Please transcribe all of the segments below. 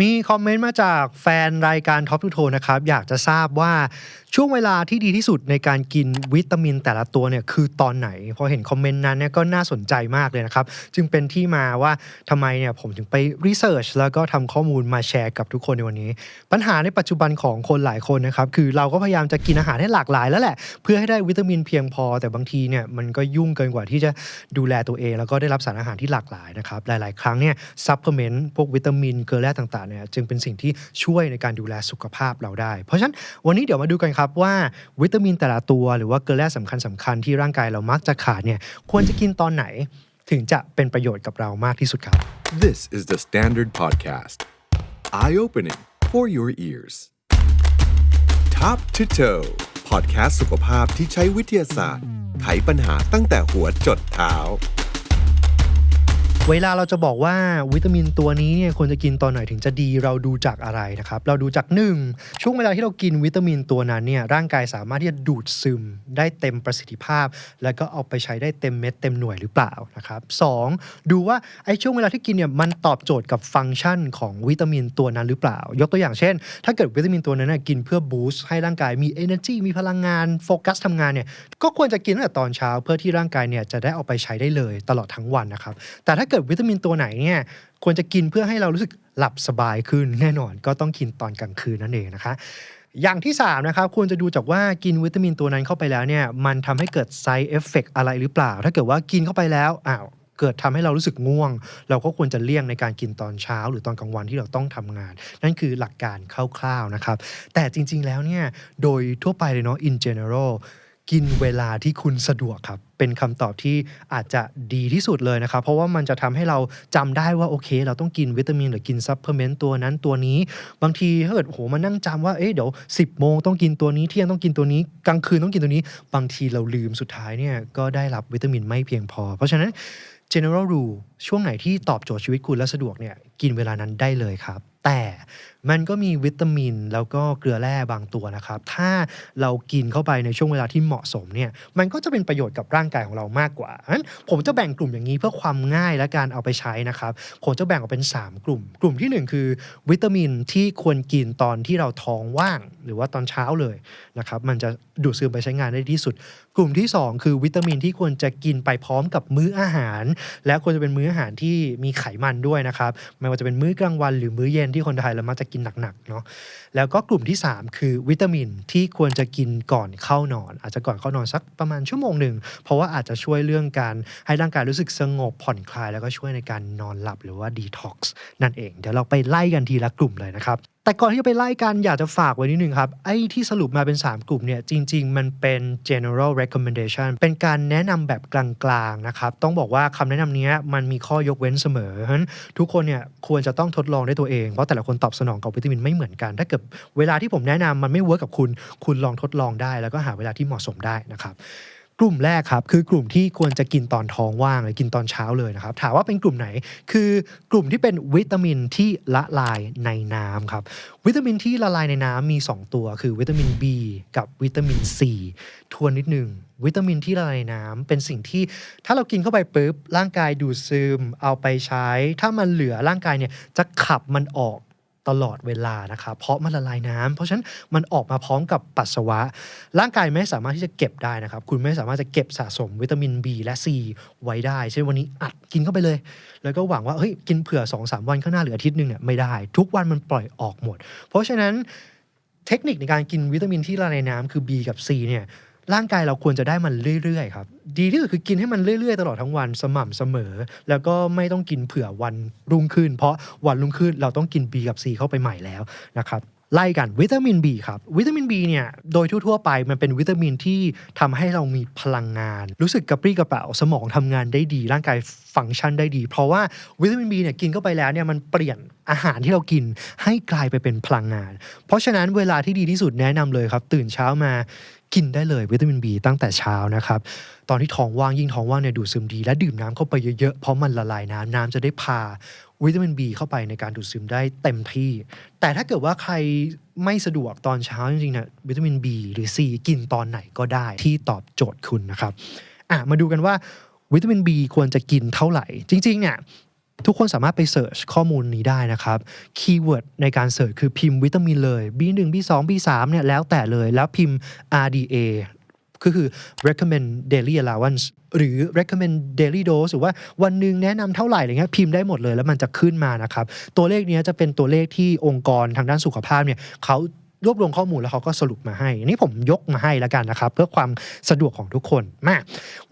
มีคอมเมนต์มาจากแฟนรายการ Top to Toe นะครับ อยากจะทราบว่าช่วงเวลาที่ดีที่สุดในการกินวิตามินแต่ละตัวเนี่ยคือตอนไหน พอเห็นคอมเมนต์นั้นเนี่ยก็น่าสนใจมากเลยนะครับ จึงเป็นที่มาว่าทำไมเนี่ยผมถึงไปรีเสิร์ชแล้วก็ทำข้อมูลมาแชร์กับทุกคนในวันนี้ ปัญหาในปัจจุบันของคนหลายคนนะครับ คือเราก็พยายามจะกินอาหารให้หลากหลายแล้วแหละ เพื่อให้ได้วิตามินเพียงพอ แต่บางทีเนี่ยมันก็ยุ่งเกินกว่าที่จะดูแลตัวเอง แล้วก็ได้รับสารอาหารที่หลากหลายนะครับหลาย ๆ ครั้งเนี่ยซัพพลีเมนต์พวกวิตามินเกลือแร่ต่างๆเนี่ยจึงเป็นสิ่งที่ช่วยในการดูแลสุขภาพเราได้ เพราะฉะนั้นวันนี้เดี๋ยวมาดูกันครับว่าวิตามินแต่ละตัว หรือว่าเกลือแร่สำคัญสำคัญที่ร่างกายเรามักจะขาดเนี่ยควรจะกินตอนไหนถึงจะเป็นประโยชน์กับเรามากที่สุดครับ This is the Standard Podcast. Eye opening for your ears. Top to toe podcast สุขภาพที่ใช้วิทยาศาสตร์ ไขปัญหาตั้งแต่หัวจดเท้า เวลาเราจะบอกว่าวิตามินตัวนี้เนี่ยควรจะกินตอนไหนถึงจะดีเราดูจากอะไรนะครับ เราดูจาก 1. ช่วงเวลาที่เรากินวิตามินตัวนั้นเนี่ยร่างกายสามารถที่จะดูดซึมได้เต็มประสิทธิภาพ แล้วก็เอาไปใช้ได้เต็มเม็ดเต็มหน่วยหรือเปล่านะครับสองดูว่าไอ้ช่วงเวลาที่กินเนี่ยมันตอบโจทย์กับฟังก์ชันของวิตามินตัวนั้นหรือเปล่า ยกตัวอย่างเช่น ถ้าเกิดวิตามินตัวนั้นนะกินเพื่อบูสต์ให้ร่างกายมี energy มีพลังงานโฟกัสทำงานเนี่ยก็ควรจะกินตั้งแต่ตอนเช้า เพื่อที่ร่างกายเนี่ยจะได้เอาไปใช้ได้เลยตลอดทั้งวันนะครับแต่ถ้าเกิดวิตามินตัวไหนเนี่ยควรจะกินเพื่อให้เรารู้สึกหลับสบายขึ้นแน่นอนก็ต้องกินตอนกลางคืนนั่นเองนะคะอย่างที่ 3 นะครับควรจะดูจากว่ากินวิตามินตัวนั้นเข้าไปแล้วเนี่ยมันทำให้เกิด side effect อะไรหรือเปล่า ถ้าเกิดว่ากินเข้าไปแล้วอ้าวเกิดทำให้เรารู้สึกง่วง เราก็ควรจะเลี่ยงในการกินตอนเช้า หรือตอนกลางวันที่เราต้องทำงาน นั่นคือหลักการคร่าวๆนะครับ แต่จริงๆแล้วเนี่ยโดยทั่วไปเลยเนาะ in general กินเวลาที่คุณสะดวกครับ เป็นคำตอบที่อาจจะดีที่สุดเลยนะครับ เพราะว่ามันจะทำให้เราจำได้ว่าโอเค เราต้องกินวิตามินหรือกินซัพพลีเมนต์ตัวนั้นตัวนี้ บางทีถ้าเกิดโหมานั่งจำว่าเอ๊ะเดี๋ยว 10 โมงต้องกินตัวนี้เที่ยงต้องกินตัวนี้ กลางคืนต้องกินตัวนี้ บางทีเราลืมสุดท้ายเนี่ยก็ได้รับวิตามินไม่เพียงพอ เพราะฉะนั้น general rule ช่วงไหนที่ตอบโจทย์ชีวิตคุณและสะดวกเนี่ยกินเวลานั้นได้เลยครับ แต่ มันก็มีวิตามินแล้วก็เกลือแร่บางตัวนะครับ ถ้าเรากินเข้าไปในช่วงเวลาที่เหมาะสมเนี่ย มันก็จะเป็นประโยชน์กับร่างกายของเรามากกว่านั้นผมจะแบ่งกลุ่มอย่างนี้เพื่อความง่ายและการเอาไปใช้นะครับ ผมจะแบ่งออกเป็น 3 กลุ่ม กลุ่มทีหนึ่1 คือ วิตามินที่ควรกินตอนที่เราท้องว่าง หรือว่าตอนเช้าเลยนะครับ มันจะดูดซึมไปใช้งานได้ที่สุดกลุ่มที่ 2 คือวิตามินที่ควรจะกินไปพร้อมกับมื้ออาหาร และควรจะเป็นมื้ออาหารที่มีไขมันด้วยนะครับไม่ว่าจะเป็นมื้อกลางวันหรือมื้อเย็นที่คนไทยเรามักจะกินหนักๆเนาะแล้วก็กลุ่มที่ 3 คือวิตามินที่ควรจะกินก่อนเข้านอน อาจจะก่อนเข้านอนสักประมาณชั่วโมงหนึ่งเพราะว่าอาจจะช่วยเรื่องการให้ร่างกายรู้สึกสงบผ่อนคลาย แล้วก็ช่วยในการนอนหลับหรือว่าดีท็อกซ์นั่นเอง เดี๋ยวเราไปไล่กันทีละกลุ่มเลยนะครับ แต่ก่อนที่จะไปไล่กันอยากจะฝากไว้นิดนึงครับ ไอ้ที่สรุปมาเป็น 3 กลุ่มเนี่ย จริง ๆ มันเป็น general recommendation เป็นการแนะนำแบบกลางๆนะครับ ต้องบอกว่าคำแนะนำนี้มันมีข้อยกเว้นเสมอฉะนั้นทุกคนเนี่ยควรจะต้องทดลองด้วยตัวเอง เพราะแต่ละคนตอบสนองกับวิตามินไม่เหมือนกัน ถ้าเกิดเวลาที่ผมแนะนำมันไม่เวิร์กกับคุณ คุณลองทดลองได้ แล้วก็หาเวลาที่เหมาะสมได้นะครับ กลุ่มแรกครับคือกลุ่มที่ควรจะกินตอนท้องว่างหรือกินตอนเช้าเลยนะครับถามว่าเป็นกลุ่มไหน คือกลุ่มที่เป็นวิตามินที่ละลายในน้ำครับวิตามินที่ละลายในน้ำมี 2 ตัว คือวิตามิน B กับวิตามิน C ทวนนิดนึงวิตามินที่ละลายในน้ำเป็นสิ่งที่ถ้าเรากินเข้าไปปุ๊บร่างกายดูดซึมเอาไปใช้ ถ้ามันเหลือร่างกายเนี่ยจะขับมันออก ตลอดเวลานะครับเพราะมันละลายน้ำเพราะฉะนั้นมันออกมาพร้อมกับปัสสาวะ ร่างกายไม่สามารถที่จะเก็บได้นะครับ คุณไม่สามารถจะเก็บสะสมวิตามิน B และ C ไว้ได้เช่นวันนี้อัดกินเข้าไปเลย แล้วก็หวังว่าเฮ้ยกินเผื่อ2อสวันข้างหน้าหรืออาทิตย์หนึ่งเนี่ยไม่ได้ ทุกวันมันปล่อยออกหมด เพราะฉะนั้นเทคนิคในการกินวิตามินที่ละลายนน้ำคือ B กับ C เนี่ย ร่างกายเราควรจะได้มันเรื่อยๆครับ ดีที่สุดคือกินให้มันเรื่อยๆ ตลอดทั้งวันสม่ำเสมอ แล้วก็ไม่ต้องกินเผื่อวันรุ่งขึ้น เพราะวันรุ่งขึ้นเราต้องกิน B กับ C เข้าไปใหม่แล้วนะครับไล่กันวิตามิน B ครับวิตามิน B เนี่ยโดยทั่วๆไปมันเป็นวิตามินที่ทำให้เรามีพลังงาน รู้สึกกระปรี้กระเป๋าสมองทำงานได้ดี ร่างกายฟังก์ชันได้ดี เพราะว่าวิตามิน B เนี่ยกินเข้าไปแล้วเนี่ยมันเปลี่ยนอาหารที่เรากินให้กลายไปเป็นพลังงาน เพราะฉะนั้นเวลาที่ดีที่สุดแนะนำเลยครับ ตื่นเช้ามา กินได้เลยวิตามิน B ตั้งแต่เช้านะครับ ตอนที่ท้องว่างยิ่งท้องว่างเนี่ยดูดซึมดี และดื่มน้ำเข้าไปเยอะๆ เพราะมันละลายน้ำน้ำจะได้พาวิตามิน B เข้าไปในการดูดซึมได้เต็มที่ แต่ถ้าเกิดว่าใครไม่สะดวกตอนเช้าจริงๆเนี่ยวิตามิน B หรือ C กินตอนไหนก็ได้ที่ตอบโจทย์คุณนะครับอะมาดูกันว่าวิตามิน B ควรจะกินเท่าไหร่ จริงๆเนี่ย ทุกคนสามารถไปเสิร์ชข้อมูลนี้ได้นะครับคีย์เวิร์ดในการเสิร์ชคือพิมพ์วิตามินเลย B1 B2 B3 เนี่ยแล้วแต่เลยแล้วพิมพ์ RDA ก็คือ recommend daily allowance หรือ recommend daily dose หรือว่าวันหนึ่งแนะนำเท่าไหร่อะไรเงี้ยพิมพ์ได้หมดเลยแล้วมันจะขึ้นมานะครับ ตัวเลขเนี้ยจะเป็นตัวเลขที่องค์กรทางด้านสุขภาพเนี่ยเขารวบรวมข้อมูลแล้วเขาก็สรุปมาให้ อันนี้ผมยกมาให้แล้วกันนะครับ เพื่อความสะดวกของทุกคน มา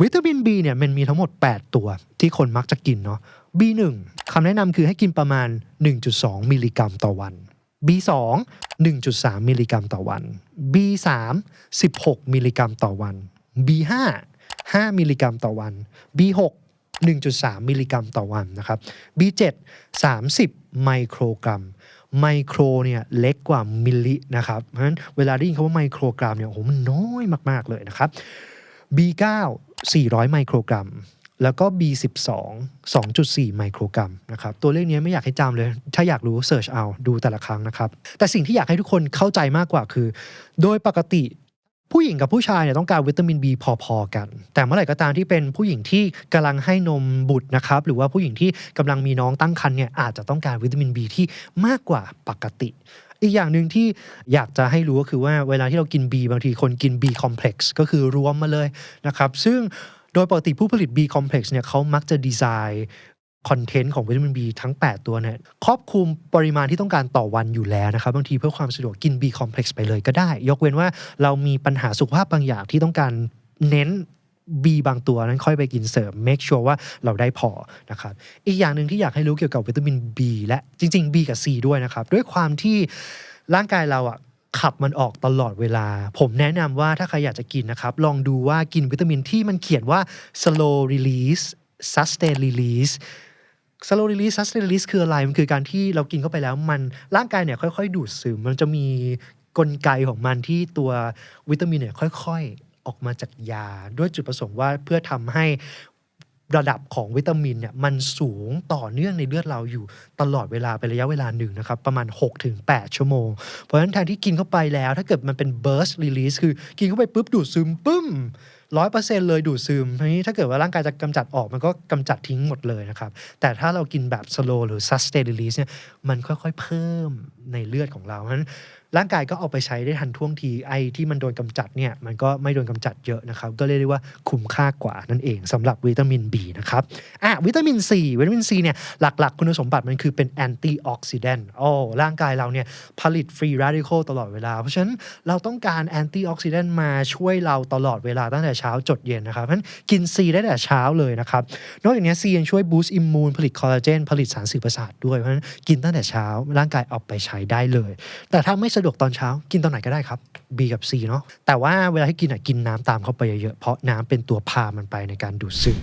วิตามิน B เนี่ยมันมีทั้งหมด 8 ตัวที่คนมักจะกินเนาะ B1 คำแนะนำคือให้กินประมาณ 1.2 มิลลิกรัมต่อวัน B2 1.3 มิลลิกรัมต่อวัน B3 16 มิลลิกรัมต่อวัน B5 5 มิลลิกรัมต่อวัน B6 1.3 มิลลิกรัมต่อวันนะครับ B7 30 ไมโครกรัม ไมโครเนี่ยเล็กกว่ามิลลินะครับเพราะฉะนั้นเวลาได้ยินคำว่าไมโครกรัมเนี่ยโอ้โหมันน้อยมาก ๆ เลยนะครับ B9 400 ไมโครกรัม แล้วก็ B12 2.4 ไมโครกรัมนะครับ ตัวเลขนี้ไม่อยากให้จำเลย ถ้าอยากรู้เสิร์ชเอาดูแต่ละครั้งนะครับ แต่สิ่งที่อยากให้ทุกคนเข้าใจมากกว่าคือ โดยปกติผู้หญิงกับผู้ชายเนี่ยต้องการวิตามิน B พอๆกัน แต่เมื่อไหร่ก็ตามที่เป็นผู้หญิงที่กำลังให้นมบุตรนะครับ หรือว่าผู้หญิงที่กำลังมีน้องตั้งครรภ์เนี่ยอาจจะต้องการวิตามิน B ที่มากกว่าปกติ อีกอย่างหนึ่งที่อยากจะให้รู้ก็คือว่าเวลาที่เรากิน B บางทีคนกิน B complex ก็คือรวมมาเลยนะครับ ซึ่ง โดยปกติผู้ผลิต B complex เนี่ยเขามักจะดีไซน์คอนเทนต์ของวิตามิน B ทั้ง 8 ตัวเนี่ยครอบคลุมปริมาณที่ต้องการต่อวันอยู่แล้วนะครับ บางทีเพื่อความสะดวกกิน B complex ไปเลยก็ได้ ยกเว้นว่าเรามีปัญหาสุขภาพบางอย่างที่ต้องการเน้น B บางตัวนั้นค่อยไปกินเสริม make sure ว่าเราได้พอนะครับ อีกอย่างหนึ่งที่อยากให้รู้เกี่ยวกับวิตามิน B และจริง ๆ B กับ C ด้วยนะครับ ด้วยความที่ร่างกายเราอะ ขับมันออกตลอดเวลา ผมแนะนำว่าถ้าใครอยากจะกินนะครับ ลองดูว่ากินวิตามินที่มันเขียนว่า slow release sustain release slow release sustain release คืออะไร มันคือการที่เรากินเข้าไปแล้วมันร่างกายเนี่ยค่อยๆ ดูดซึม มันจะมีกลไกของมันที่ตัววิตามินเนี่ยค่อยๆ ออกมาจากยา ด้วยจุดประสงค์ว่าเพื่อทำให้ ระดับของวิตามินเนี่ยมันสูงต่อเนื่องในเลือดเราอยู่ตลอดเวลาเป็นระยะเวลาหนึ่งนะครับ ประมาณ 6-8 ชั่วโมง เพราะฉะนั้นแทนที่กินเข้าไปแล้ว ถ้าเกิดมันเป็น burst release คือกินเข้าไปปุ๊บดูดซึมปึ้มร้อยเปอร์เซ็นเลยดูดซึมทีนี้ถ้าเกิดว่าร่างกายจะกำจัดออกมันก็กำจัดทิ้งหมดเลยนะครับ แต่ถ้าเรากินแบบ slow หรือ sustain release เนี่ยมันค่อยๆเพิ่มในเลือดของเราเพราะฉะนั้น ร่างกายก็เอาไปใช้ได้ทันท่วงทีไอที่มันโดนกำจัดเนี่ยมันก็ไม่โดนกำจัดเยอะนะครับ ก็เรียกได้ว่าคุ้มค่ากว่านั่นเองสำหรับวิตามิน B นะครับอะวิตามิน C วิตามิน C เนี่ยหลักๆ คุณสมบัติมันคือเป็นแอนตี้ออกซิแดนต์โอ้ร่างกายเราเนี่ยผลิตฟรีรดิค l ตลอดเวลา เพราะฉะนั้นเราต้องการแอนตี้ออกซิแดนต์มาช่วยเราตลอดเวลาตั้งแต่เช้าจดเย็นนะครับเพราะฉะนั้นกิน C ได้แต่เช้าเลยนะครับนอกจากนี้ C ยังช่วยบูสต์อิมมูนผลิตคอลลาเจนผลิตสารสื่อประสาทด้วยเพราะฉะนั้นกินตั้งแต่เช้าร่างกายเอาไปใช้ได้เลย แต่ถ้าไม่สะดวกตอนเช้ากินตอนไหนก็ได้ครับ B กับ C เนาะแต่ว่าเวลาให้กินอะกินน้ำตามเข้าไปเยอะๆเพราะน้ำเป็นตัวพามันไปในการดูดซึม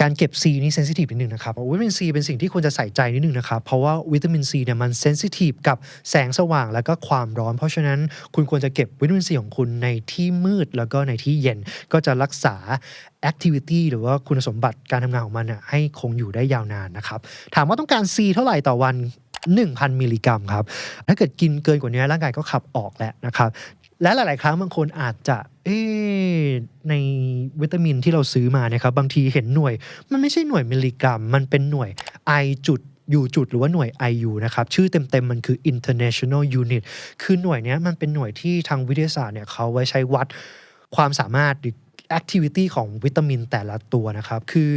การเก็บ C นี่เซนซิทีฟนิดนึงนะครับวิตามิน C เป็นสิ่งที่ควรจะใส่ใจนิดนึงนะครับเพราะว่าวิตามิน C เนี่ยมันเซนซิทีฟกับแสงสว่างแล้วก็ความร้อน เพราะฉะนั้นคุณควรจะเก็บวิตามิน C ของคุณในที่มืดแล้วก็ในที่เย็นก็จะรักษา activity หรือว่าคุณสมบัติการทำงานของมันน่ะให้คงอยู่ได้ยาวนานนะครับ ถามว่าต้องการ C เท่าไหร่ต่อวัน 1,000 มิลลิกรัมครับ ถ้าเกิดกินเกินกว่านี้ร่างกายก็ขับออกแล้วนะครับ และหลาย ๆ ครั้งบางคนอาจจะเอในวิตามินที่เราซื้อมาเนี่ยครับบางทีเห็นหน่วย มันไม่ใช่หน่วยมิลลิกรัม มันเป็นหน่วย I จุด U จุดหรือว่าหน่วย IU นะครับ ชื่อเต็ม ๆ มันคือ International Unit คือหน่วยนี้มันเป็นหน่วยที่ทางวิทยาศาสตร์เนี่ยเขาไว้ใช้วัดความสามารถหรือ activity ของวิตามินแต่ละตัวนะครับ คือ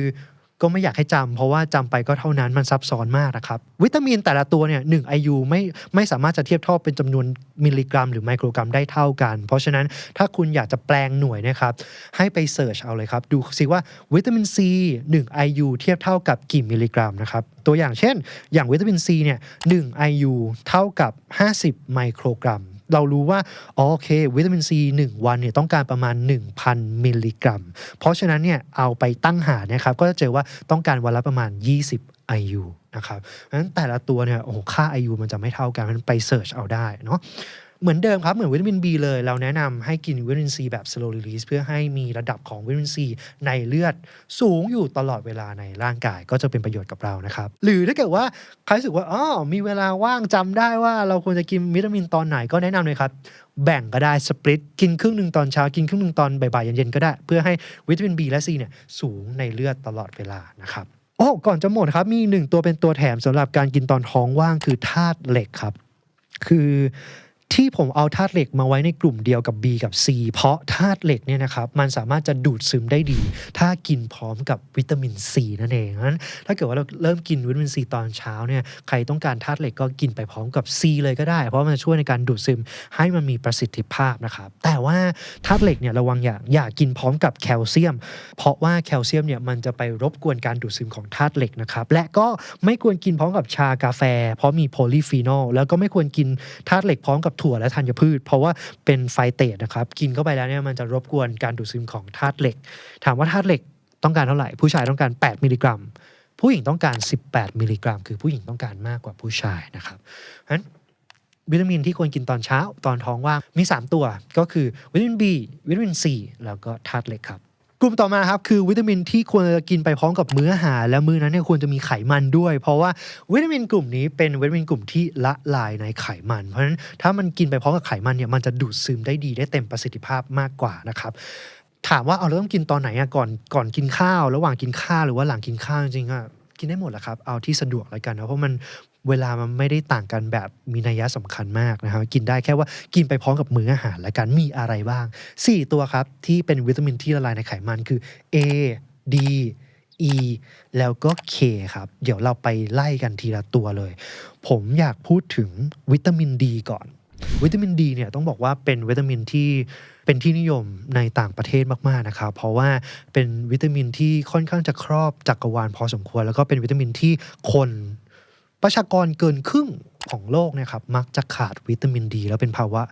ก็ไม่อยากให้จำเพราะว่าจำไปก็เท่านั้นมันซับซ้อนมากนะครับ วิตามินแต่ละตัวเนี่ยหนึ่ง IU ไม่ไม่สามารถจะเทียบเท่าเป็นจำนวนมิลลิกรัม หรือไมโครกรัมได้เท่ากัน เพราะฉะนั้นถ้าคุณอยากจะแปลงหน่วยนะครับ ให้ไปเสิร์ชเอาเลยครับ ดูสิว่าวิตามิน C 1 IU เทียบเท่ากับกี่มิลลิกรัมนะครับ ตัวอย่างเช่น อย่างวิตามิน C เนี่ย1 IU เท่ากับ 50 ไมโครกรัม เรารู้ว่าอ๋อโอเค วิตามินซี1วันเนี่ยต้องการประมาณ 1,000 มิลลิกรัม เพราะฉะนั้นเนี่ยเอาไปตั้งหารนะครับก็จะเจอว่าต้องการวันละประมาณ 20 IU นะครับเพราะฉะนั้นแต่ละตัวเนี่ยโอ้โหค่า IU มันจะไม่เท่ากันมันไปเสิร์ชเอาได้เนาะ เหมือนเดิมครับ เหมือนวิตามิน B เลย เราแนะนำให้กินวิตามิน C แบบ slow release เพื่อให้มีระดับของวิตามิน C ในเลือดสูงอยู่ตลอดเวลาในร่างกายก็จะเป็นประโยชน์กับเรานะครับ หรือถ้าเกิดว่าใครรู้สึกว่าอ๋อมีเวลาว่างจำได้ว่าเราควรจะกินวิตามินตอนไหนก็แนะนำเลยครับ แบ่งก็ได้สปริตกินครึ่งหนึ่งตอนเช้ากินครึ่งหนึ่งตอนบ่ายๆเย็นๆก็ได้ เพื่อให้วิตามิน B และ C เนี่ยสูงในเลือดตลอดเวลานะครับโอ้ก่อนจะหมดครับมีหนึ่งตัวเป็นตัวแถมสำหรับการกินตอนท้องว่างคือธาตุเหล็กครับ คือ ที่ผมเอาธาตุเหล็กมาไว้ในกลุ่มเดียวกับ B กับ C เพราะธาตุเหล็กเนี่ยนะครับมันสามารถจะดูดซึมได้ดี ถ้ากินพร้อมกับวิตามิน C นั่นเองนั้นถ้าเกิดว่าเราเริ่มกินวิตามิน C ตอนเช้าเนี่ยใครต้องการธาตุเหล็กก็กินไปพร้อมกับ C เลยก็ได้ เพราะมันจะช่วยในการดูดซึมให้มันมีประสิทธิภาพนะครับแต่ว่าธาตุเหล็กเนี่ยระวังอย่างอย่ากินพร้อมกับแคลเซียม เพราะว่าแคลเซียมเนี่ยมันจะไปรบกวนการดูดซึมของธาตุเหล็กนะครับและก็ไม่ควรกินพร้อมกับชากาแฟ เพราะมีโพลีฟีนอลแล้วก็ไม่ควรกินธาตุเหล็กพร้อมกับถั่วและธัญพืช เพราะว่าเป็นไฟเตตนะครับกินเข้าไปแล้วเนี่ยมันจะรบกวนการดูดซึมของธาตุเหล็ก ถามว่าธาตุเหล็กต้องการเท่าไหร่ ผู้ชายต้องการ 8 มิลลิกรัม ผู้หญิงต้องการ 18 มิลลิกรัม คือผู้หญิงต้องการมากกว่าผู้ชายนะครับเพราะฉะนั้นวิตามินที่ควรกินตอนเช้าตอนท้องว่างมี 3 ตัวก็คือวิตามิน B วิตามิน C แล้วก็ธาตุเหล็กครับ กลุ่มต่อมาครับคือวิตามินที่ควรจะกินไปพร้อมกับมื้ออาหารและมื้อนั้นเนี่ยควรจะมีไขมันด้วย เพราะว่าวิตามินกลุ่มนี้เป็นวิตามินกลุ่มที่ละลายในไขมัน เพราะฉะนั้นถ้ามันกินไปพร้อมกับไขมันเนี่ยมันจะดูดซึมได้ดีได้เต็มประสิทธิภาพมากกว่านะครับถามว่าเอาเราต้องกินตอนไหนอะก่อนก่อนกินข้าว ระหว่างกินข้าวหรือว่าหลังกินข้าวจริงๆอะกินได้หมดแหละครับ เอาที่สะดวกแล้วกันนะเพราะมัน เวลามันไม่ได้ต่างกันแบบมีนัยสำคัญมากนะครับกินได้แค่ว่ากินไปพร้อมกับมื้ออาหารแล้วกันมีอะไรบ้าง 4 ตัวครับ ที่เป็นวิตามินที่ละลายในไขมันคือ A D E แล้วก็ K ครับ เดี๋ยวเราไปไล่กันทีละตัวเลย ผมอยากพูดถึงวิตามินดีก่อน วิตามินดีเนี่ยต้องบอกว่าเป็นวิตามินที่เป็นที่นิยมในต่างประเทศมาก ๆ นะครับ เพราะว่าเป็นวิตามินที่ค่อนข้างจะครอบจักรวาลพอสมควร แล้วก็เป็นวิตามินที่คน ประชากรเกินครึ่งของโลกเนะครับมักจะขาดวิตามินดี แล้วเป็นภาวะ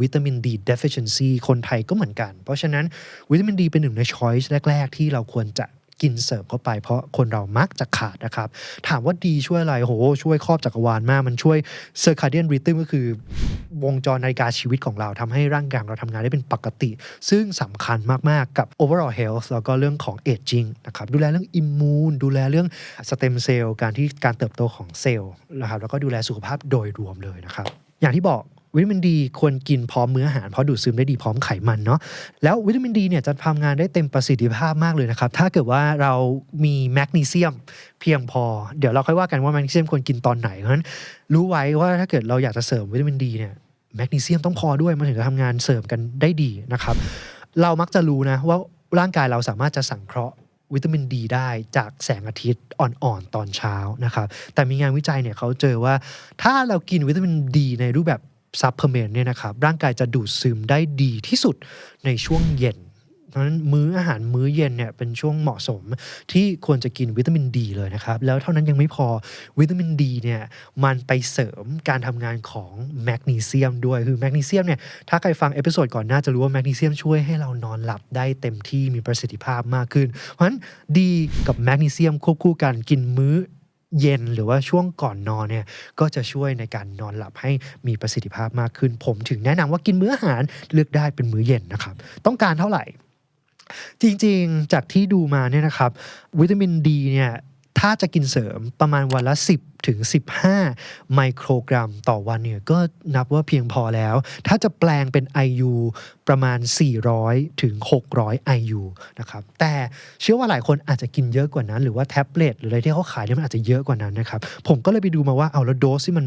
วิตามินดีเดฟ f i c i e n c y คนไทยก็เหมือนกัน เพราะฉะนั้นวิตามินดีเป็นหนึ่งในช้อยส์แรก ๆ ที่เราควรจะ กินเสริมเข้าไป เพราะคนเรามักจะขาดนะครับ ถามว่าดีช่วยอะไรโหช่วยครอบจักรวาลมากมันช่วย circadian rhythm ก็คือ วงจรนาฬิกาชีวิตของเราทำให้ร่างกายเราทำงานได้เป็นปกติ ซึ่งสำคัญมาก ๆ กับ overall health แล้วก็เรื่องของ aging นะครับดูแลเรื่องอิมมูนดูแลเรื่องสเต็มเซลล์การที่การเติบโตของเซลล์นะครับแล้วก็ดูแลสุขภาพโดยรวมเลยนะครับอย่างที่บอก วิตามินดีควรกินพร้อมมื้ออาหารเพราะดูดซึมได้ดีพร้อมไขมันเนาะแล้ววิตามินดีเนี่ยจะทำงานได้เต็มประสิทธิภาพมากเลยนะครับ ถ้าเกิดว่าเรามีแมกนีเซียมเพียงพอ เดี๋ยวเราค่อยว่ากันว่าแมกนีเซียมควรกินตอนไหนเพราะฉะนั้นรู้ไว้ว่าถ้าเกิดเราอยากจะเสริมวิตามินดีเนี่ยแมกนีเซียมต้องพอด้วยมันถึงจะทำงานเสริมกันได้ดีนะครับ เรามักจะรู้นะว่าร่างกายเราสามารถจะสังเคราะห์วิตามินดีได้จากแสงอาทิตย์อ่อนๆตอนเช้านะครับ แต่มีงานวิจัยเนี่ยเขาเจอว่าถ้าเรากินวิตามินดีในรูปแบบ ซัพเพอร์เมนเนี่ยนะครับร่างกายจะดูดซึมได้ดีที่สุดในช่วงเย็นเพราะฉะนั้นมื้ออาหารมื้อเย็นเนี่ยเป็นช่วงเหมาะสมที่ควรจะกินวิตามินดีเลยนะครับ แล้วเท่านั้นยังไม่พอวิตามินดีเนี่ยมันไปเสริมการทำงานของแมกนีเซียมด้วย คือแมกนีเซียมเนี่ยถ้าใครฟังเอพิโซดก่อนหน้าจะรู้ว่าแมกนีเซียมช่วยให้เรานอนหลับได้เต็มที่มีประสิทธิภาพมากขึ้น เพราะฉะนั้นดีกับแมกนีเซียมควบคู่กันกินมื้อ เย็นหรือว่าช่วงก่อนนอนเนี่ยก็จะช่วยในการนอนหลับให้มีประสิทธิภาพมากขึ้น ผมถึงแนะนำว่ากินมื้ออาหารเลือกได้เป็นมื้อเย็นนะครับ ต้องการเท่าไหร่ จริงๆ จากที่ดูมาเนี่ยนะครับ วิตามินดีเนี่ย ถ้าจะกินเสริมประมาณวันละ 10ถึง15 ไมโครกรัมต่อวันเนี่ยก็นับว่าเพียงพอแล้ว ถ้าจะแปลงเป็น IU ประมาณ 400ถึง600 IU นะครับแต่เชื่อว่าหลายคนอาจจะกินเยอะกว่านั้น หรือว่าแท็บเล็ตหรืออะไรที่เขาขายเนี่ยมันอาจจะเยอะกว่านั้นนะครับผมก็เลยไปดูมาว่าเอาแล้วโดสที่มัน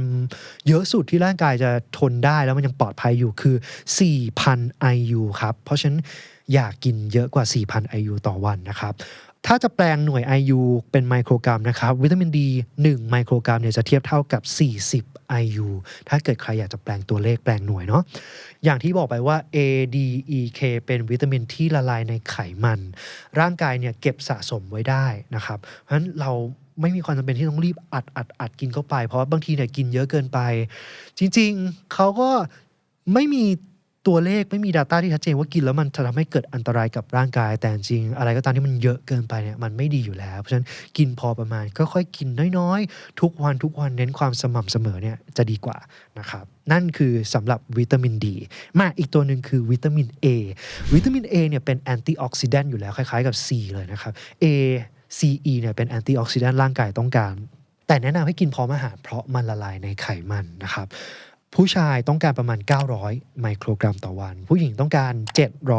เยอะสุดที่ร่างกายจะทนได้แล้วมันยังปลอดภัยอยู่คือ 4,000 IU ครับเพราะฉะนั้นอยากกินเยอะกว่า 4,000 IU ต่อวันนะครับ ถ้าจะแปลงหน่วย IU เป็นไมโครกรัมนะครับ วิตามินดี 1 ไมโครกรัมเนี่ยจะเทียบเท่ากับ 40 IU ถ้าเกิดใครอยากจะแปลงตัวเลขแปลงหน่วยเนาะอย่างที่บอกไปว่า A D E K เป็นวิตามินที่ละลายในไขมัน ร่างกายเนี่ยเก็บสะสมไว้ได้นะครับ เพราะฉะนั้นเราไม่มีความจำเป็นที่ต้องรีบอัดอัดอัดกินเข้าไป เพราะว่าบางทีเนี่ยกินเยอะเกินไป จริง ๆเขาก็ไม่มี ตัวเลขไม่มี Data ที่ชัดเจนว่ากินแล้วมันจะทำให้เกิดอันตรายกับร่างกาย แต่จริงอะไรก็ตามที่มันเยอะเกินไปเนี่ยมันไม่ดีอยู่แล้ว เพราะฉะนั้นกินพอประมาณค่อยๆกินน้อยๆ ทุกวันทุกวันเน้นความสม่ำเสมอเนี่ยจะดีกว่านะครับนั่นคือสำหรับวิตามินดีมาอีกตัวหนึ่งคือวิตามิน A วิตามิน A เนี่ยเป็นแอนตี้ออกซิแดนต์อยู่แล้วคล้ายๆกับ C เลยนะครับ A C E เนี่ยเป็นแอนตี้ออกซิแดนต์ร่างกายต้องการ แต่แนะนำให้กินพร้อมอาหารเพราะมันละลายในไขมันนะครับ ผู้ชายต้องการประมาณ 900 ไมโครกรัมต่อวัน ผู้หญิงต้องการ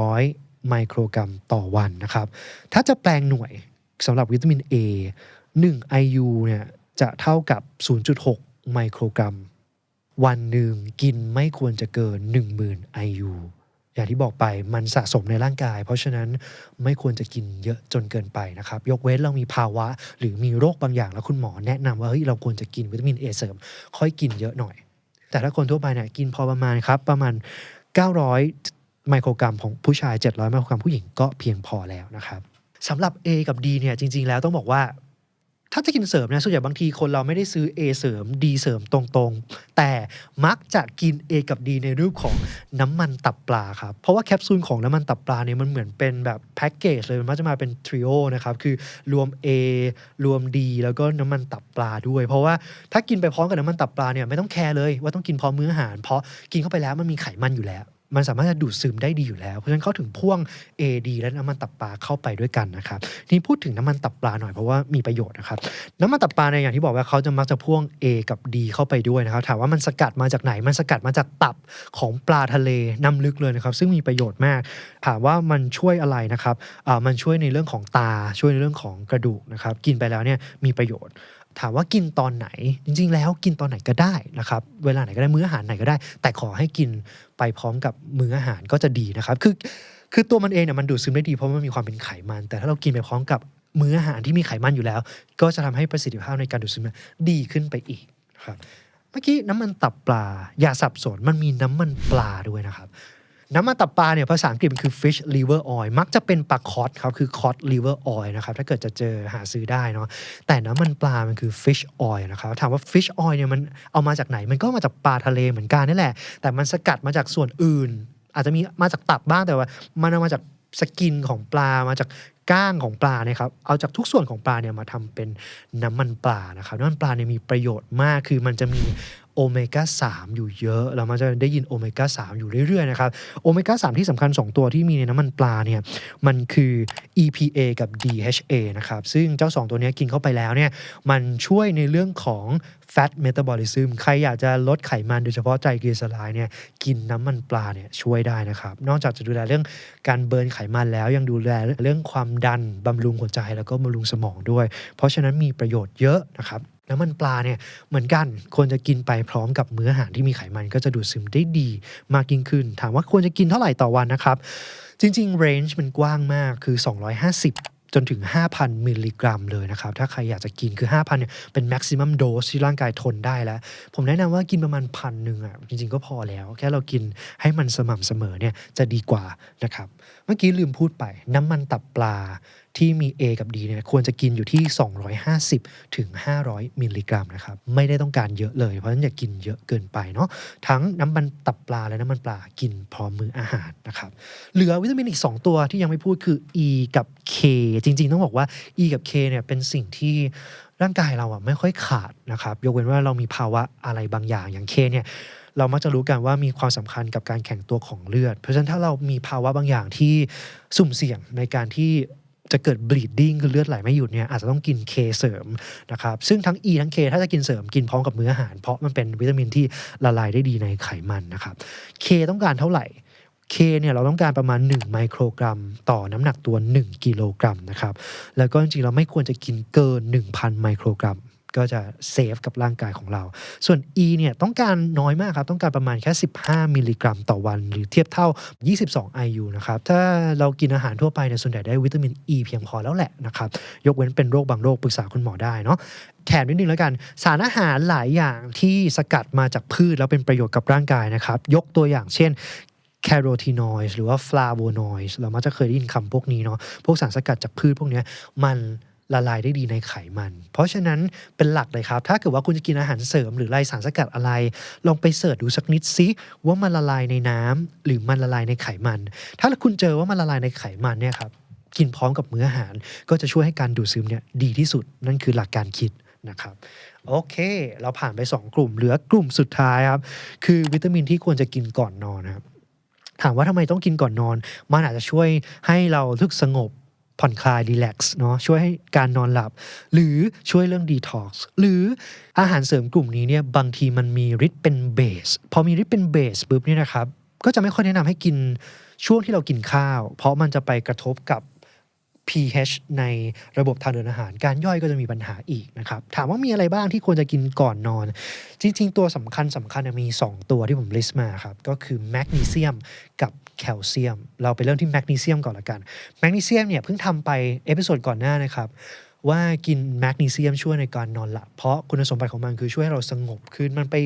700 ไมโครกรัมต่อวันนะครับ ถ้าจะแปลงหน่วยสำหรับวิตามิน A 1 IU เนี่ยจะเท่ากับ 0.6 ไมโครกรัม วันหนึ่งกินไม่ควรจะเกิน 10,000 IU อย่างที่บอกไปมันสะสมในร่างกาย เพราะฉะนั้นไม่ควรจะกินเยอะจนเกินไปนะครับ ยกเว้นเรามีภาวะ หรือมีโรคบางอย่างแล้วคุณหมอแนะนำว่าเฮ้ยเราควรจะกินวิตามิน A เสริม ค่อยกินเยอะหน่อย แต่ถ้าคนทั่วไปเนี่ยกินพอประมาณครับ ประมาณ 900 ไมโครกรัมของผู้ชาย 700 ไมโครกรัมผู้หญิงก็เพียงพอแล้วนะครับสำหรับ A กับ D เนี่ยจริง ๆ แล้วต้องบอกว่า ถ้าจะกินเสริมนะส่วนใหญ่บางทีคนเราไม่ได้ซื้อ A เสริม D เสริมตรงๆ แต่มักจะกิน A กับ D ในรูปของน้ำมันตับปลาครับ เพราะว่าแคปซูลของน้ำมันตับปลาเนี่ยมันเหมือนเป็นแบบแพ็กเกจเลยมันมักจะมาเป็นทริโอนะครับคือรวม A รวม D แล้วก็น้ำมันตับปลาด้วย เพราะว่าถ้ากินไปพร้อมกับน้ำมันตับปลาเนี่ยไม่ต้องแคร์เลยว่าต้องกินพร้อมมื้ออาหาร เพราะกินเข้าไปแล้วมันมีไขมันอยู่แล้ว มันสามารถจะดูดซึมได้ดีอยู่แล้ว เพราะฉะนั้นเขาถึงพ่วง AD และน้ำมันตับปลาเข้าไปด้วยกันนะครับนี่พูดถึงน้ำมันตับปลาหน่อยเพราะว่ามีประโยชน์นะครับน้ำมันตับปลาเนี่ยอย่างที่บอกว่าเขาจะมักจะพ่วง A กับ D เข้าไปด้วยนะครับถามว่ามันสกัดมาจากไหนมันสกัดมาจากตับของปลาทะเลน้ำลึกเลยนะครับซึ่งมีประโยชน์มาก ถามว่ามันช่วยอะไรนะครับมันช่วยในเรื่องของตาช่วยในเรื่องของกระดูกนะครับกินไปแล้วเนี่ยมีประโยชน์ ถามว่ากินตอนไหน จริง ๆ แล้วกินตอนไหนก็ได้นะครับ เวลาไหนก็ได้มื้ออาหารไหนก็ได้ แต่ขอให้กินไปพร้อมกับมื้ออาหารก็จะดีนะครับ คือคือตัวมันเองเนี่ยมันดูดซึมได้ดีเพราะมันมีความเป็นไขมัน แต่ถ้าเรากินไปพร้อมกับมื้ออาหารที่มีไขมันอยู่แล้ว ก็จะทำให้ประสิทธิภาพในการดูดซึมดีขึ้นไปอีกครับ เมื่อกี้น้ำมันตับปลาอย่าสับสนมันมีน้ำมันปลาด้วยนะครับ น้ำมันตับปลาเนี่ยภาษาอังกฤษมันคือ fish liver oil มักจะเป็นปลาคอสครับคือ cod liver oil นะครับถ้าเกิดจะเจอหาซื้อได้เนาะแต่น้ำมันปลามันคือ fish oil นะครับถามว่า fish oil เนี่ยมันเอามาจากไหน มันก็มาจากปลาทะเลเหมือนกันนี่แหละ แต่มันสกัดมาจากส่วนอื่น อาจจะมีมาจากตับบ้างแต่ว่า มันเอามาจากสกินของปลามาจากก้างของปลาเนี่ยครับ เอาจากทุกส่วนของปลาเนี่ยมาทำเป็นน้ำมันปลานะครับ น้ำมันปลาเนี่ยมีประโยชน์มาก คือมันจะมี โอเมก้า3อยู่เยอะ เรามันจะได้ยินโอเมก้า3อยู่เรื่อยๆนะครับโอเมก้า3ที่สำคัญ 2 ตัวที่มีในน้ำมันปลาเนี่ยมันคือ EPA กับ DHA นะครับ ซึ่งเจ้า 2 ตัวนี้กินเข้าไปแล้วเนี่ยมันช่วยในเรื่องของ fat metabolism ใครอยากจะลดไขมันโดยเฉพาะไตรกลีเซอไรด์เนี่ยกินน้ำมันปลาเนี่ยช่วยได้นะครับ นอกจากจะดูแลเรื่องการเบิร์นไขมันแล้วยังดูแลเรื่องความดันบำรุงหัวใจแล้วก็บำรุงสมองด้วย เพราะฉะนั้นมีประโยชน์เยอะนะครับ น้ำมันปลาเนี่ยเหมือนกันควรจะกินไปพร้อมกับมื้ออาหารที่มีไขมันก็จะดูดซึมได้ดีมากยิ่งขึ้น ถามว่าควรจะกินเท่าไหร่ต่อวันนะครับ จริงๆ range มันกว้างมากคือ 250จนถึง 5,000 มิลลิกรัมเลยนะครับ ถ้าใครอยากจะกินคือ 5,000เนี่ยเป็น maximum dose ที่ร่างกายทนได้แล้ว ผมแนะนำว่ากินประมาณพันหนึ่งอะ จริง ๆ ก็พอแล้ว แค่เรากินให้มันสม่ำเสมอเนี่ยจะดีกว่านะครับ เมื่อกี้ลืมพูดไปน้ำมันตับปลา ที่มี A กับ D เนี่ยควรจะกินอยู่ที่ 250 ถึง 500 มิลลิกรัมนะครับ ไม่ได้ต้องการเยอะเลย เพราะฉะนั้นอย่ากินเยอะเกินไปเนาะทั้งน้ำมันตับปลาและน้ำมันปลากินพร้อมมื้ออาหารนะครับ เหลือวิตามินอีก 2 ตัวที่ยังไม่พูดคือ E กับ K จริง ๆ ต้องบอกว่า E กับ K เนี่ยเป็นสิ่งที่ร่างกายเราอะไม่ค่อยขาดนะครับยกเว้นว่าเรามีภาวะอะไรบางอย่างอย่าง K เนี่ยเรามักจะรู้กันว่ามีความสำคัญกับการแข็งตัวของเลือด เพราะฉะนั้นถ้าเรามีภาวะบางอย่างที่สุ่มเสี่ยงในการที่ จะเกิด bleeding คือเลือดไหลไม่หยุดเนี่ยอาจจะต้องกิน K เสริมนะครับซึ่งทั้ง E ทั้ง K ถ้าจะกินเสริมกินพร้อมกับมื้ออาหาร เพราะมันเป็นวิตามินที่ละลายได้ดีในไขมันนะครับ K ต้องการเท่าไหร่เคเนี่ยเราต้องการประมาณ 1 ไมโครกรัม ต่อน้ำหนักตัว 1 กิโลกรัมนะครับแล้วก็จริงๆเราไม่ควรจะกินเกิน 1,000 ไมโครกรัม ก็จะเซฟกับร่างกายของเรา ส่วน E เนี่ยต้องการน้อยมากครับ ต้องการประมาณแค่ 15 มิลลิกรัมต่อวัน หรือเทียบเท่า 22 IU นะครับ ถ้าเรากินอาหารทั่วไปเนี่ยส่วนใหญ่ได้วิตามิน E เพียงพอแล้วแหละนะครับ ยกเว้นเป็นโรคบางโรคปรึกษาคุณหมอได้เนาะแถมนิดนึงแล้วกัน สารอาหารหลายอย่างที่สกัดมาจากพืชแล้วเป็นประโยชน์กับร่างกายนะครับ ยกตัวอย่างเช่นแคโรทีนอยด์หรือว่าฟลาโวนอยด์เรามักจะเคยได้ยินคำพวกนี้เนาะพวกสารสกัดจากพืชพวกเนี้ยมัน ละลายได้ดีในไขมัน เพราะฉะนั้นเป็นหลักเลยครับ ถ้าเกิดว่าคุณจะกินอาหารเสริมหรือไล่สารสกัดอะไร ลองไปเสิร์ชดูสักนิดซิว่ามันละลายในน้ำหรือมันละลายในไขมัน ถ้าคุณเจอว่ามันละลายในไขมันเนี่ยครับกินพร้อมกับมื้ออาหาร ก็จะช่วยให้การดูดซึมเนี่ยดีที่สุดนั่นคือหลักการคิดนะครับโอเค เราผ่านไป 2 กลุ่มเหลือกลุ่มสุดท้ายครับคือวิตามินที่ควรจะกินก่อนนอนครับถามว่าทำไมต้องกินก่อนนอน มันอาจจะช่วยให้เราทุกสงบ ผ่อนคลายรีแลกซ์เนาะช่วยให้การนอนหลับ หรือช่วยเรื่องดีท็อกซ์หรืออาหารเสริมกลุ่มนี้เนี่ยบางทีมันมีฤทธิ์เป็นเบส พอมีฤทธิ์เป็นเบสปุ๊บเนี่ยนะครับก็จะไม่ค่อยแนะนำให้กินช่วงที่เรากินข้าว เพราะมันจะไปกระทบกับ pH ในระบบทางเดินอาหาร การย่อยก็จะมีปัญหาอีกนะครับ ถามว่ามีอะไรบ้างที่ควรจะกินก่อนนอน จริง ๆ ตัวสำคัญสำคัญมี 2 ตัวที่ผมลิสต์มาครับ ก็คือแมกนีเซียมกับแคลเซียม เราไปเริ่มที่แมกนีเซียมก่อนละกัน แมกนีเซียมเนี่ยเพิ่งทำไปเอพิโซดก่อนหน้านะครับว่ากินแมกนีเซียมช่วยในการนอนหลับเพราะคุณสมบัติของมันคือช่วยให้เราสงบขึ้นมันไป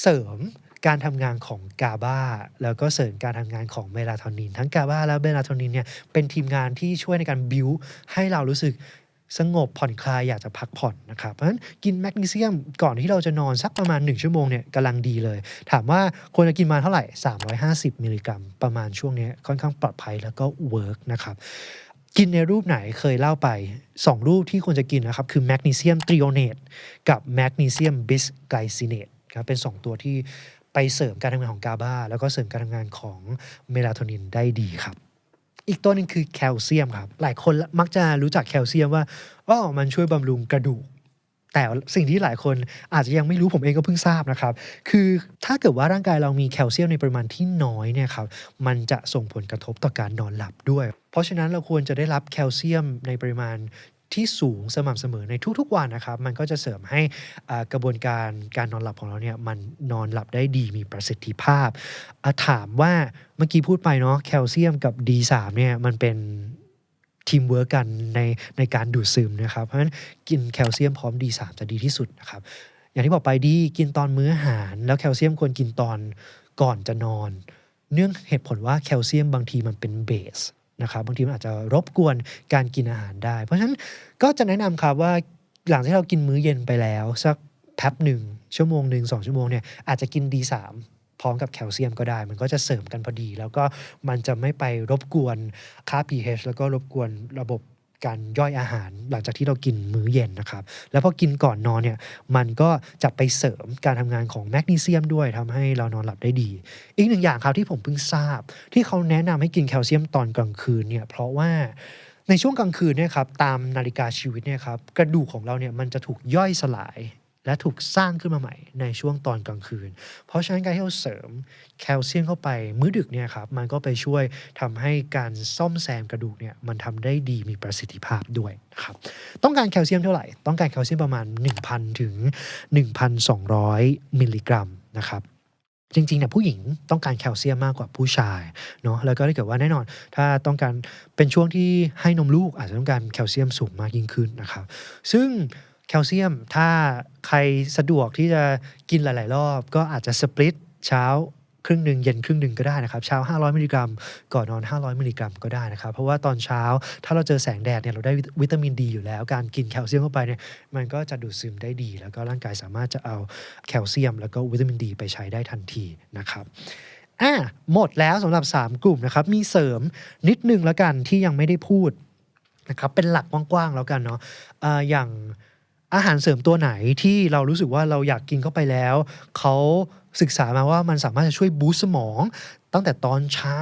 เสริม การทำงานของกาบาแล้วก็เสริมการทำงานของเมลาโทนิน ทั้งกาบาและเมลาโทนินเนี่ยเป็นทีมงานที่ช่วยในการบิวให้เรารู้สึกสงบผ่อนคลายอยากจะพักผ่อนนะครับ เพราะฉะนั้นกินแมกนีเซียมก่อนที่เราจะนอนสักประมาณ 1 ชั่วโมงเนี่ยกำลังดีเลย ถามว่าควรจะกินมาเท่าไหร่ 350 มิลลิกรัม ประมาณช่วงนี้ค่อนข้างปลอดภัยแล้วก็เวิร์กนะครับ กินในรูปไหนเคยเล่าไป 2 รูปที่ควรจะกินนะครับ คือแมกนีเซียมทริโอเนตกับแมกนีเซียมบิสไกลซิเนตครับเป็น 2 ตัวที่ ไปเสริมการทำงานของกาบาแล้วก็เสริมการทำงานของเมลาโทนินได้ดีครับ อีกตัวนึงคือแคลเซียมครับ หลายคนมักจะรู้จักแคลเซียมว่าอ๋อมันช่วยบำรุงกระดูกแต่สิ่งที่หลายคนอาจจะยังไม่รู้ผมเองก็เพิ่งทราบนะครับ คือถ้าเกิดว่าร่างกายเรามีแคลเซียมในปริมาณที่น้อยเนี่ยครับมันจะส่งผลกระทบต่อการนอนหลับด้วย เพราะฉะนั้นเราควรจะได้รับแคลเซียมในปริมาณ ที่สูงสม่ำเสมอในทุกๆวันนะครับ มันก็จะเสริมให้กระบวนการการนอนหลับของเราเนี่ยมันนอนหลับได้ดีมีประสิทธิภาพ ถามว่าเมื่อกี้พูดไปเนาะแคลเซียมกับ D3 เนี่ยมันเป็นทีมเวิร์กกันในในการดูดซึมนะครับ เพราะฉะนั้นกินแคลเซียมพร้อม D3 จะดีที่สุดนะครับ อย่างที่บอกไปดีกินตอนมื้ออาหาร แล้วแคลเซียมควรกินตอนก่อนจะนอน เนื่องเหตุผลว่าแคลเซียมบางทีมันเป็นเบส นะครับบางทีมันอาจจะรบกวนการกินอาหารได้ เพราะฉะนั้นก็จะแนะนำครับว่าหลังที่เรากินมื้อเย็นไปแล้วสักแป๊บหนึ่งชั่วโมงหนึ่งสองชั่วโมงเนี่ยอาจจะกิน D3 พร้อมกับแคลเซียมก็ได้ มันก็จะเสริมกันพอดี แล้วก็มันจะไม่ไปรบกวนค่า pH แล้วก็รบกวนระบบ การย่อยอาหารหลังจากที่เรากินมื้อเย็นนะครับ แล้วพอกินก่อนนอนเนี่ยมันก็จะไปเสริมการทำงานของแมกนีเซียมด้วยทำให้เรานอนหลับได้ดี อีกหนึ่งอย่างครับที่ผมเพิ่งทราบ ที่เขาแนะนำให้กินแคลเซียมตอนกลางคืนเนี่ยเพราะว่าในช่วงกลางคืนเนี่ยครับตามนาฬิกาชีวิตเนี่ยครับกระดูกของเราเนี่ยมันจะถูกย่อยสลาย และถูกสร้างขึ้นมาใหม่ในช่วงตอนกลางคืน เพราะฉะนั้นการที่เราเสริมแคลเซียมเข้าไปมื้อดึกเนี่ยครับมันก็ไปช่วยทำให้การซ่อมแซมกระดูกเนี่ยมันทำได้ดีมีประสิทธิภาพด้วยนะครับต้องการแคลเซียมเท่าไหร่ ต้องการแคลเซียมประมาณ 1,000 ถึง 1,200 มิลลิกรัมนะครับจริงๆเนี่ยผู้หญิงต้องการแคลเซียมมากกว่าผู้ชายเนาะแล้วก็ถ้าเกิดว่าแน่นอน ถ้าต้องการเป็นช่วงที่ให้นมลูกอาจจะต้องการแคลเซียมสูงมากยิ่งขึ้นนะครับซึ่ง แคลเซียม ถ้าใครสะดวกที่จะกินหลาย ๆ รอบ ก็อาจจะสปลิตเช้าครึ่งหนึ่งเย็นครึ่งหนึ่งก็ได้นะครับเช้า 500 มิลลิกรัม ก่อนนอน 500 มิลลิกรัมก็ได้นะครับ เพราะว่าตอนเช้าถ้าเราเจอแสงแดดเนี่ยเราได้วิตามินดีอยู่แล้ว การกินแคลเซียมเข้าไปเนี่ยมันก็จะดูดซึมได้ดี แล้วก็ร่างกายสามารถจะเอาแคลเซียม แล้วก็วิตามินดีไปใช้ได้ทันทีนะครับอะหมดแล้วสำหรับ 3 กลุ่มนะครับมีเสริมนิดนึงแล้วกันที่ยังไม่ได้พูดนะครับเป็นหลักกว้างๆแล้วกันเนาะอ่าอย่าง อาหารเสริมตัวไหนที่เรารู้สึกว่าเราอยากกินเข้าไปแล้วเขาศึกษามาว่ามันสามารถจะช่วยบูสต์สมอง ตั้งแต่ตอนเช้า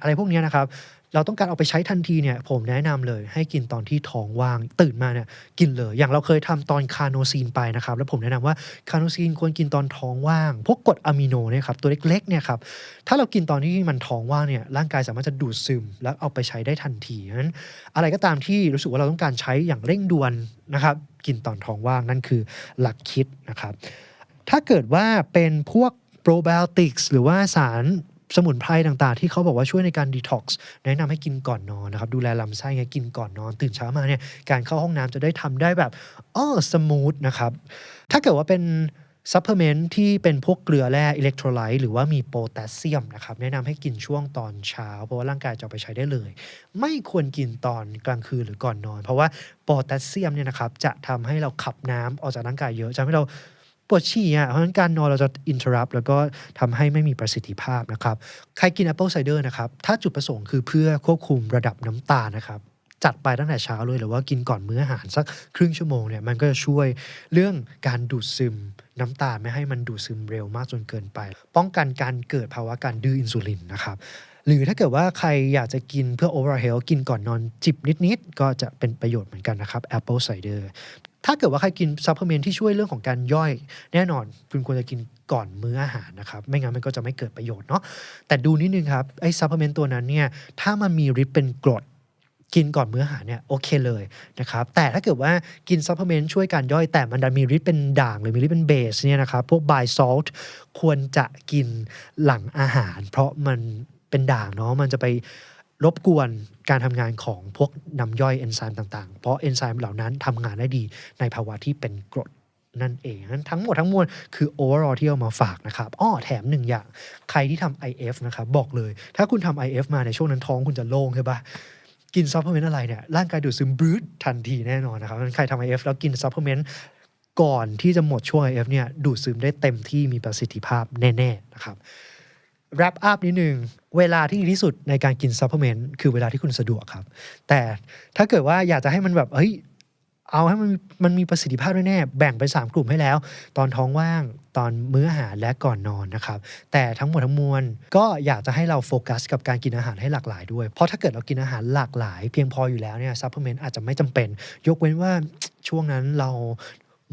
อะไรพวกนี้นะครับ เราต้องการเอาไปใช้ทันทีเนี่ย ผมแนะนำเลย ให้กินตอนที่ท้องว่าง ตื่นมาเนี่ยกินเลย อย่างเราเคยทำตอนคาโนซีนไปนะครับ แล้วผมแนะนำว่าคาโนซีนควรกินตอนท้องว่าง พวกกรดอะมิโนเนี่ยครับตัวเล็กๆเนี่ยครับ ถ้าเรากินตอนที่มันท้องว่างเนี่ย ร่างกายสามารถจะดูดซึม แล้วเอาไปใช้ได้ทันทีนั้นอะไรก็ตามที่รู้สึกว่าเราต้องการใช้อย่างเร่งด่วนนะครับ กินตอนท้องว่างนั่นคือหลักคิดนะครับ ถ้าเกิดว่าเป็นพวกโปรไบโอติกส์หรือว่าสาร สมุนไพรต่างๆ ที่เขาบอกว่าช่วยในการดีท็อกซ์แนะนำให้กินก่อนนอนนะครับ ดูแลลำไส้ไงกินก่อนนอน ตื่นเช้ามาเนี่ยการเข้าห้องน้ำจะได้ทำได้แบบอ้อสมูทนะครับ ถ้าเกิดว่าเป็นซัพพลเมนต์ที่เป็นพวกเกลือแร่อิเล็กโทรไลต์หรือว่ามีโพแทสเซียมนะครับ แนะนำให้กินช่วงตอนเช้า เพราะว่าร่างกายจะไปใช้ได้เลย ไม่ควรกินตอนกลางคืนหรือก่อนนอน เพราะว่าโพแทสเซียมเนี่ยนะครับจะทำให้เราขับน้ำออกจากร่างกายเยอะจะทำให้เรา ปวดฉี่อะเพราะฉะนั้นการนอนเราจะ interrupt แล้วก็ทำให้ไม่มีประสิทธิภาพนะครับ ใครกิน Apple Cider นะครับถ้าจุดประสงค์คือเพื่อควบคุมระดับน้ำตาลนะครับจัดไปตั้งแต่เช้าเลยหรือว่ากินก่อนมื้ออาหารสักครึ่งชั่วโมงเนี่ยมันก็จะช่วยเรื่องการดูดซึมน้ำตาลไม่ให้มันดูดซึมเร็วมากจนเกินไป ป้องกันการเกิดภาวะการดื้ออินซูลินนะครับหรือถ้าเกิดว่าใครอยากจะกินเพื่อ overall health กินก่อนนอนจิบนิด ๆ ก็จะเป็นประโยชน์เหมือนกันนะครับ Apple Cider ถ้าเกิดว่าใครกินซัพพลเมนที่ช่วยเรื่องของการย่อย แน่นอนคุณควรจะกินก่อนมื้ออาหารนะครับ ไม่งั้นมันก็จะไม่เกิดประโยชน์เนาะแต่ดูนิดนึงครับไอ้ซัพพลเมนตัวนั้นเนี่ยถ้ามันมีฤทธิ์เป็นกรดกินก่อนมื้ออาหารเนี่ยโอเคเลยนะครับแต่ถ้าเกิดว่ากินซัพพลีเมนต์ช่วยการย่อยแต่มันดันมีฤทธิ์เป็นด่างหรือมีฤทธิ์เป็นเบสเนี่ยนะครับพวกไบซอลต์ควรจะกินหลังอาหาร เพราะมันเป็นด่างเนาะมันจะไป รบกวนการทำงานของพวกน้ำย่อยเอนไซม์ต่างๆ เพราะเอนไซม์เหล่านั้นทำงานได้ดีในภาวะที่เป็นกรดนั่นเองนั้นทั้งหมดทั้งมวลคือ overall ที่เอามาฝากนะครับอ้อแถมหนึ่งอย่าง ใครที่ทำ IF นะครับบอกเลย ถ้าคุณทำ IF มาในช่วงนั้นท้องคุณจะโล่งใช่ปะกินซัพพลีเมนต์อะไรเนี่ยร่างกายดูดซึมบรืดทันทีแน่นอนนะครับงั้นใครทำ IF แล้วกินซัพพลีเมนต์ก่อนที่จะหมดช่วง IF เนี่ยดูดซึมได้เต็มที่มีประสิทธิภาพแน่ๆนะครับ wrap up นิดนึงเวลาที่ดีที่สุดในการกินซัพพลเมนต์คือเวลาที่คุณสะดวกครับ แต่ถ้าเกิดว่าอยากจะให้มันแบบเฮ้ยเอาให้มันมันมีประสิทธิภาพแน่ๆแบ่งเป็น 3 กลุ่มให้แล้ว ตอนท้องว่างตอนมื้ออาหารและก่อนนอนนะครับ แต่ทั้งหมดทั้งมวลก็อยากจะให้เราโฟกัส กับการกินอาหารให้หลากหลายด้วย เพราะถ้าเกิดเรากินอาหารหลากหลาย เพียงพออยู่แล้วเนี่ยซัพพลเมนต์อาจจะไม่จำเป็น ยกเว้นว่าช่วงนั้นเรา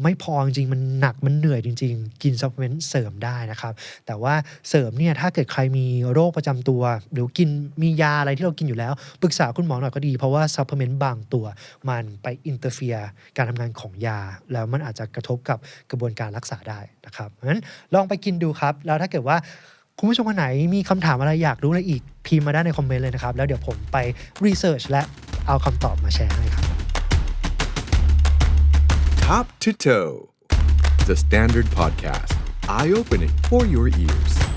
ไม่พอจริงมันหนักมันเหนื่อยจริง ๆ กินซัพพลีเมนต์เสริมได้นะครับ แต่ว่าเสริมเนี่ยถ้าเกิดใครมีโรคประจำตัว หรือกินมียาอะไรที่เรากินอยู่แล้ว ปรึกษาคุณหมอหน่อยก็ดี เพราะว่าซัพพลีเมนต์บางตัว มันไปอินเตอร์เฟียการทำงานของยา แล้วมันอาจจะกระทบกับกระบวนการรักษาได้นะครับเพราะฉะนั้นลองไปกินดูครับ แล้วถ้าเกิดว่าคุณผู้ชมคนไหนมีคำถามอะไรอยากรู้อะไรอีกพิมพ์มาได้ในคอมเมนต์เลยนะครับ แล้วเดี๋ยวผมไปรีเสิร์ชและเอาคำตอบมาแชร์ให้ครับ Top to Toe, the Standard Podcast, eye opening for your ears.